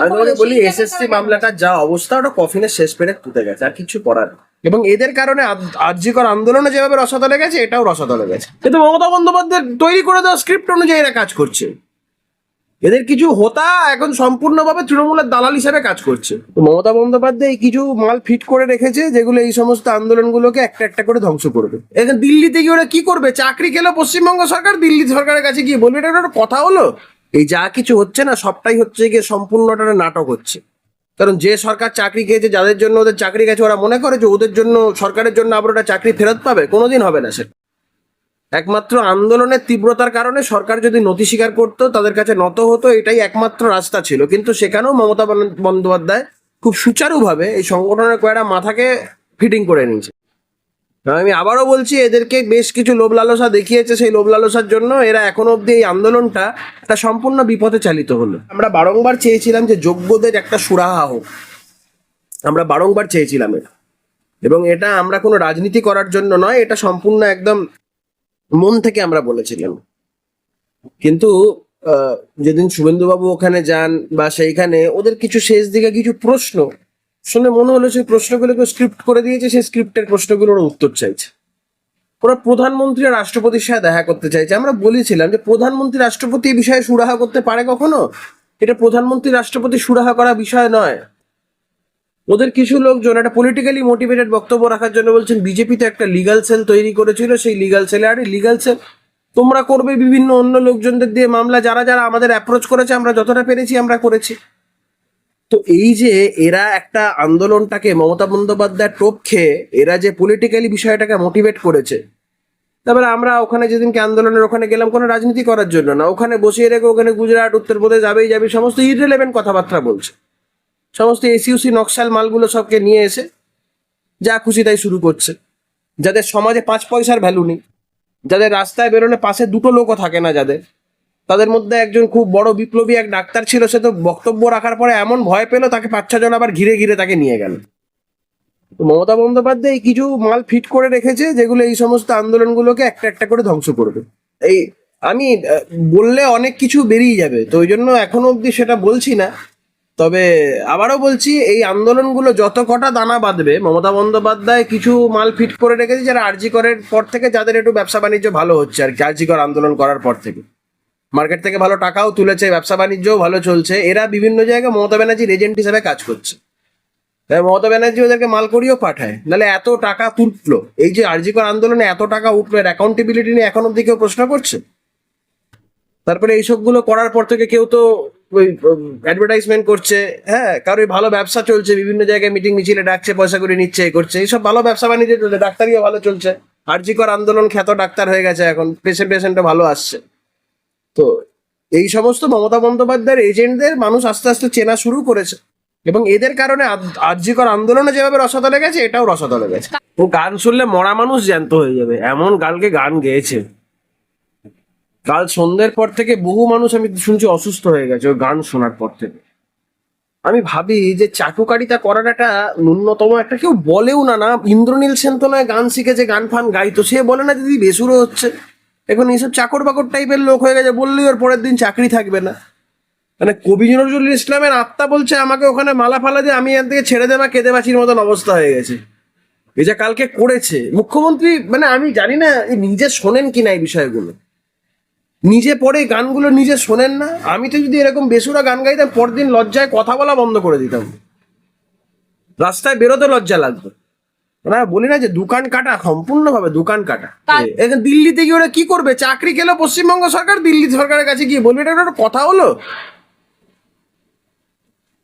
আমি তোমাকে বলি এসএসসি মামলাটার যা অবস্থা ওটা কফিনের শেষ পেরে পুঁতে গেছে আর কিছু করার নেই। এবং এদের কারণে আর্যিকর আন্দোলনে যেভাবে রসাতলে গেছে এটাও রসাতলে গেছে। কিন্তু মমতা বন্দ্যোপাধ্যায় তৈরি করে দেওয়া স্ক্রিপ্ট অনুযায়ী এরা কাজ করছে। এদের কিছু হোতা এখন সম্পূর্ণভাবে তৃণমূলের দালাল হিসেবে কাজ করছে। তো মমতা বন্দ্যোপাধ্যায় এই কিছু মাল ফিট করে রেখেছে যেগুলো এই সমস্ত আন্দোলনগুলোকে একটা একটা করে ধ্বংস করবে। এখন দিল্লিতে গিয়ে ওরা কি করবে? চাকরি খেলো পশ্চিমবঙ্গ সরকার দিল্লি সরকারের কাছে গিয়ে বলবে এটা একটা কথা হলো? এই যা কিছু হচ্ছে না, সবটাই হচ্ছে গিয়ে সম্পূর্ণটা নাটক হচ্ছে। কারণ যে সরকার চাকরি খেয়েছে, যাদের জন্য ওদের চাকরি গেছে, ওরা মনে করে যে ওদের জন্য, সরকারের জন্য আবার ওটা চাকরি ফেরত পাবে, কোনোদিন হবে না সেটা একমাত্র আন্দোলনের তীব্রতার কারণে সরকার যদি নথি স্বীকার করতো, তাদের কাছে নত হতো, এটাই একমাত্র রাস্তা ছিল। কিন্তু সেখানেও মমতা বন্দ্যোপাধ্যায় খুব সুচারুভাবে এই সংগঠনের কয়েকটা মাথাকে ফিটিং করে নিয়েছে। আমি আবারও বলছি, এদেরকে বেশ কিছু লোভ লালসা দেখিয়েছে সেই লোভ লালসার জন্য। এরা এখনও অবধি এই আন্দোলনটা একটা সম্পূর্ণ বিপথে চালিত হলো। আমরা বারংবার চেয়েছিলাম যে যোগ্যদের একটা সুরাহা হোক। আমরা বারংবার চেয়েছিলাম এটা। এবং এটা আমরা কোনো রাজনীতি করার জন্য নয়, এটা সম্পূর্ণ একদম মন থেকে আমরা বলেছিলাম। কিন্তু যেদিন শুভেন্দুবাবু ওখানে যান বা সেইখানে, ওদের কিছু শেষ দিকে কিছু প্রশ্ন শুনে মনে হলো সেই প্রশ্নগুলোকে স্ক্রিপ্ট করে দিয়েছে, সেই স্ক্রিপ্টের প্রশ্নগুলোর উত্তর চাইছে। ওরা প্রধানমন্ত্রী আর রাষ্ট্রপতির সাথে দেখা করতে চাইছে। আমরা বলেছিলাম যে প্রধানমন্ত্রী রাষ্ট্রপতি এই বিষয়ে সুরাহা করতে পারে কখনো? এটা প্রধানমন্ত্রী রাষ্ট্রপতি সুরাহা করা বিষয় নয়। ওদের কিছু লোকজন একটা পলিটিক্যালি মোটিভেটেড বক্তব্য রাখার জন্য বলছেন, বিজেপি তো একটা লিগাল সেল তৈরি করেছিল, সেই লিগাল সেলে আরে লিগাল সেল তোমরা করবে বিভিন্ন অন্য লোকজনদের দিয়ে মামলা। যারা যারা আমাদের অ্যাপ্রোচ করেছে, আমরা যতটা পেরেছি আমরা করেছি। তো এই যে এরা একটা আন্দোলনটাকে মমতা বন্দ্যোপাধ্যায় টোপ খেয়ে এরা যে পলিটিক্যালি বিষয়টাকে মোটিভেট করেছে, তারপরে আমরা ওখানে যেদিনকে আন্দোলনের ওখানে গেলাম কোনো রাজনীতি করার জন্য না, ওখানে বসিয়ে রেখে ওখানে গুজরাট, উত্তরপ্রদেশ, যাবেই যাবে সমস্ত ইররিলেভেন্ট কথাবার্তা বলছে। সমস্ত এসইউসি নকশাল মালগুলো সবকে নিয়ে এসে যা খুশি তাই শুরু করছে। যাদের সমাজে পাঁচ পয়সার ভ্যালু নেই, যাদের রাস্তায় বেরোলে পাশে দুটো লোকও থাকে না যাদের। তাদের মধ্যে একজন খুব বড় বিপ্লবী এক ডাক্তার ছিল, সে তো বক্তব্য রাখার পরে এমন ভয় পেল, তাকে পাঁচ ছজন আবার ঘিরে ঘিরে তাকে নিয়ে গেল। মমতা বন্দ্যোপাধ্যায় কিছু মাল ফিট করে রেখেছে, যেগুলো এই সমস্ত আন্দোলনগুলোকে একটা একটা করে ধ্বংস করবে। এই আমি বললে অনেক কিছু বেরিয়ে যাবে, তো ওই জন্য এখনও অবধি সেটা বলছি না। তবে আবারও বলছি, এই আন্দোলনগুলো যত কটা দানা বাঁধবে, মমতা বন্দ্যোপাধ্যায় কিছু মাল ফিট করে রেখেছে, যারা আরজি করের পর থেকে যাদের একটু ব্যবসা বাণিজ্য ভালো হচ্ছে আর কি, আরজি কর আন্দোলন করার পর থেকে। মার্কেট থেকে ভালো টাকাও তুলেছে, ব্যবসা বাণিজ্যও ভালো চলছে। এরা বিভিন্ন জায়গায় মমতা ব্যানার্জির এজেন্ট হিসেবে কাজ করছে। মমতা ব্যানার্জি ওদেরকে মাল করিয়েও পাঠায়। নাহলে এত টাকা তুললো এই যে আরজিকর আন্দোলনে এত টাকা উঠল, এর অ্যাকাউন্টেবিলিটি নিয়ে এখন অব্দি কেউ প্রশ্ন করছে? তারপরে এইসবগুলো করার পর থেকে কেউ তো ওই অ্যাডভার্টাইজমেন্ট করছে। হ্যাঁ কারোর ভালো ব্যবসা চলছে, বিভিন্ন জায়গায় মিটিং মিছিলে ডাকছে, পয়সা করে নিচ্ছে করছে। এইসব ভালো ব্যবসা বাণিজ্য চলছে, ডাক্তারিও ভালো চলছে। আরজিকর আন্দোলন খ্যাত ডাক্তার হয়ে গেছে এখন। পেশেন্ট পেশেন্টও ভালো আসছে। তো এই সমস্ত মমতা বন্দ্যোপাধ্যায়ের এজেন্টদের মানুষ আস্তে আস্তে চেনা শুরু করেছে। এবং এদের কারণে আর্যিকর আন্দোলনে যেভাবে রসাতলে গেছে, এটাও রসাতলে গেছে। ও গান শুনলে মরা মানুষ জ্যান্ত হয়ে যাবে, এমন গালকে গান গেয়েছে। কাল সন্ধ্যের পর থেকে বহু মানুষ আমি শুনছি অসুস্থ হয়ে গেছে ওই গান শোনার পর থেকে। আমি ভাবি যে চাটুকারিতা করার একটা ন্যূনতম একটা কেউ বলেও না না, ইন্দ্রনীল সেন তো নয় গান শিখেছে, গান ফান গাইতো সে বলে না দিদি বেসুরো হচ্ছে। এখন এইসব চাকর বাকর টাইপের লোক হয়ে গেছে, বললেই ওর পরের দিন চাকরি থাকবে না। মানে কবি নজরুল ইসলামের আত্মা বলছে, আমাকে ওখানে মালা ফালা দিয়ে আমি এর থেকে ছেড়ে দেবা কেঁদে বাঁচির মতন অবস্থা হয়ে গেছে। এই যে কালকে করেছে। মুখ্যমন্ত্রী মানে আমি জানি না নিজে শোনেন কিনা এই বিষয়গুলো। নিজে পড়ে গানগুলো নিজে শোনেন না। আমি তো যদি এরকম বেসুরা গান গাইতাম, পরদিন লজ্জায় কথা বলা বন্ধ করে দিতাম। রাস্তায় বেরোতে লজ্জা লাগতো। না বলি না যে দোকান কাটা সম্পূর্ণভাবে দোকান কাটা। এখন দিল্লিতে গিয়ে ওরা কি করবে? চাকরি খেলো পশ্চিমবঙ্গ সরকার দিল্লি সরকারের কাছে গিয়ে বলবে এটা একটা কথা হলো?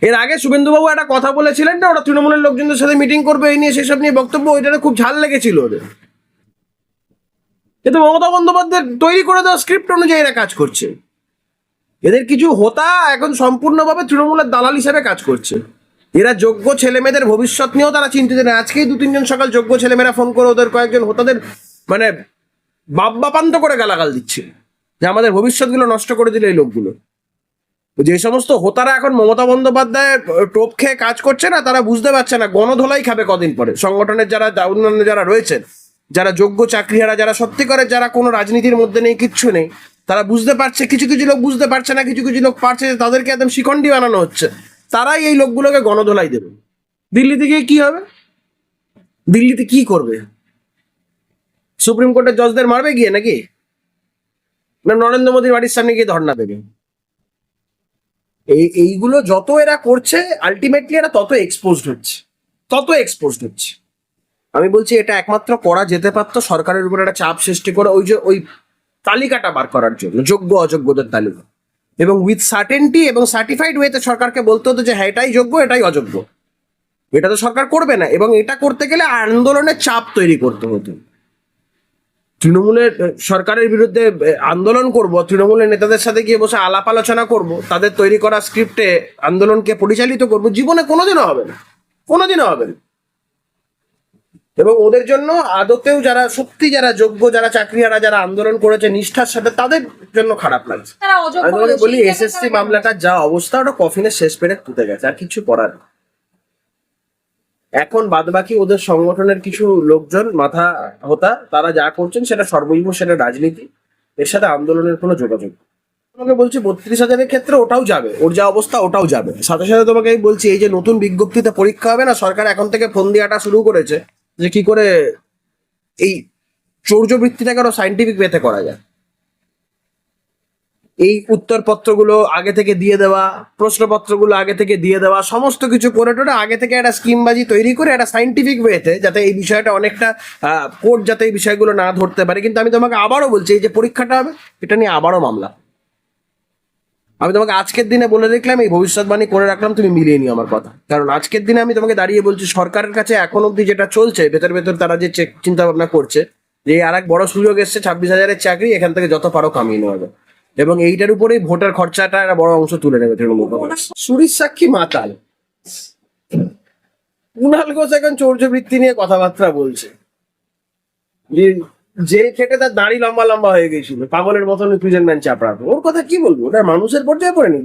এর আগে শুভেন্দুবাবু একটা কথা বলেছিলেন না ওরা তৃণমূলের লোকজনদের সাথে মিটিং করবে এই নিয়ে সেসব নিয়ে বক্তব্য ওইটাতে খুব ঝাল লেগেছিল ওদের। কিন্তু মমতা বন্দ্যোপাধ্যায় তৈরি করে দেওয়া স্ক্রিপ্ট অনুযায়ী এরা কাজ করছে। এদের কিছু হোতা এখন সম্পূর্ণভাবে তৃণমূলের দালাল হিসেবে কাজ করছে। এরা যোগ্য ছেলেমেয়েদের ভবিষ্যৎ নিয়েও তারা চিন্তিত নেই। আজকেই দু তিনজন সকাল যোগ্য ছেলেমেয়েরা ফোন করে ওদের কয়েকজন হোতাদের মানে বাপ বাপান্ত করে গালাগাল দিচ্ছে যে আমাদের ভবিষ্যৎগুলো নষ্ট করে দিল এই লোকগুলো। যে সমস্ত হোতারা এখন মমতা বন্দ্যোপাধ্যায়ের টোপ খেয়ে কাজ করছে না, তারা বুঝতে পারছে না, গণধোলাই খাবে কদিন পরে। সংগঠনের যারা অন্যান্য যারা রয়েছেন, যারা যোগ্য চাকরিহারা, যারা সত্যিকারের যারা কোনো রাজনীতির মধ্যে নেই, কিচ্ছু নেই, তারা বুঝতে পারছে, কিছু কিছু লোক বুঝতে পারছে না, কিছু কিছু লোক পারছে তাদেরকে একদম শিখণ্ডি বানানো হচ্ছে। তারাই এই লোকগুলোকে গণধোলাই দেবে। দিল্লিতে গিয়ে কি হবে? দিল্লিতে কি করবে? সুপ্রিম কোর্টের জজদের মারবে গিয়ে নাকি? না নরেন্দ্র মোদীর বাড়ির সামনে গিয়ে ধর্ণা দেবে? এই, এইগুলো যত এরা করছে আলটিমেটলি এরা তত এক্সপোজড হচ্ছে। তত এক্সপোজড হচ্ছে। আমি বলছি এটা একমাত্র করা যেতে পারতো, সরকারের উপর একটা চাপ সৃষ্টি করে, ওই যে ওই তালিকাটা বার করার জন্য যোগ্য অযোগ্যদের তালিকা। এবং উইথ সার্টেনটি এবং সার্টিফাইড ওয়েতে সরকারকে বলতে হতো যে হ্যাঁ এটাই যোগ্য, এটাই অযোগ্য। এটা তো সরকার করবে না এবং এটা করতে গেলে আন্দোলনের চাপ তৈরি করতে হতো। তৃণমূলের সরকারের বিরুদ্ধে আন্দোলন করব, তৃণমূলের নেতাদের সাথে গিয়ে বসে আলাপ আলোচনা করব, তাদের তৈরি করা স্ক্রিপ্টে আন্দোলনকে পরিচালিত করব, জীবনে কোনোদিনও হবে না। কোনোদিনও হবে না। এবং ওদের জন্য আদতেও যারা সত্যি যারা যোগ্য যারা চাকরিহারা যারা আন্দোলন করেছে নিষ্ঠার সাথে তাদের জন্য খারাপ লাগছে। আমি তোমাকে বলি এসএসসি মামলাটার যা অবস্থা ওটা কফিনের শেষ পেরে পুঁতে গেছে আর কিছু করার নেই। এখন বাদবাকি ওদের সংগঠনের কিছু লোকজন মাথা হতা তারা যা করছেন সেটা সর্বৈব সেটা রাজনীতি এর সাথে আন্দোলনের কোনো যোগাযোগ তোমাকে বলছি বত্রিশ হাজারের ক্ষেত্রে ওটাও যাবে ওর যা অবস্থা ওটাও যাবে। সাথে সাথে তোমাকে আমি বলছি এই যে নতুন বিজ্ঞপ্তিতে পরীক্ষা হবে না সরকার এখন থেকে ফোন দেওয়াটা শুরু করেছে। যে কি করে এই চৌর্যবৃত্তিটাকে আরও সাইন্টিফিক ওয়েতে করা যায়। এই উত্তরপত্রগুলো আগে থেকে দিয়ে দেওয়া, প্রশ্নপত্রগুলো আগে থেকে দিয়ে দেওয়া, সমস্ত কিছু করে টোরে আগে থেকে একটা স্কিমবাজি তৈরি করে একটা সাইন্টিফিক ওয়েতে যাতে এই বিষয়টা অনেকটা কোর্ট যাতে এই বিষয়গুলো না ধরতে পারে। কিন্তু আমি তোমাকে আবারও বলছি, এই যে পরীক্ষাটা হবে, এটা নিয়ে আবারও মামলা। আমি তোমাকে আজকের দিনে বলে দেখলাম, এই ভবিষ্যৎবাণী করে রাখলাম, তুমি মিলিয়ে নিও আমার কথা। কারণ আজকের দিনে আমি তোমাকে দাঁড়িয়ে বলছি, সরকারের কাছে এখন অব্দি যেটা চলছে, ভেতর ভেতর তারা যে চিন্তা ভাবনা করছে, যে আর এক বড় সুযোগ এসছে, ছাব্বিশ হাজারের চাকরি, এখান থেকে যত পারো কামিয়ে নেওয়া যাবে। এবং এইটার উপরেই ভোটার খরচাটা একটা বড় অংশ তুলে নেবে তৃণমূল কংগ্রেস। সুরির সাক্ষী মাতাল। কুণাল ঘোষ এখন চৌর্যবৃত্তি নিয়ে কথাবার্তা বলছে। জেল খেটে তার দাড়ি লম্বা লম্বা হয়ে গেছিল। পাগলের মতন প্রিজন ম্যান চাপড়াতো। ওর কথা কি বলব? ওটা মানুষের পর্যায়ে পড়ে নিবে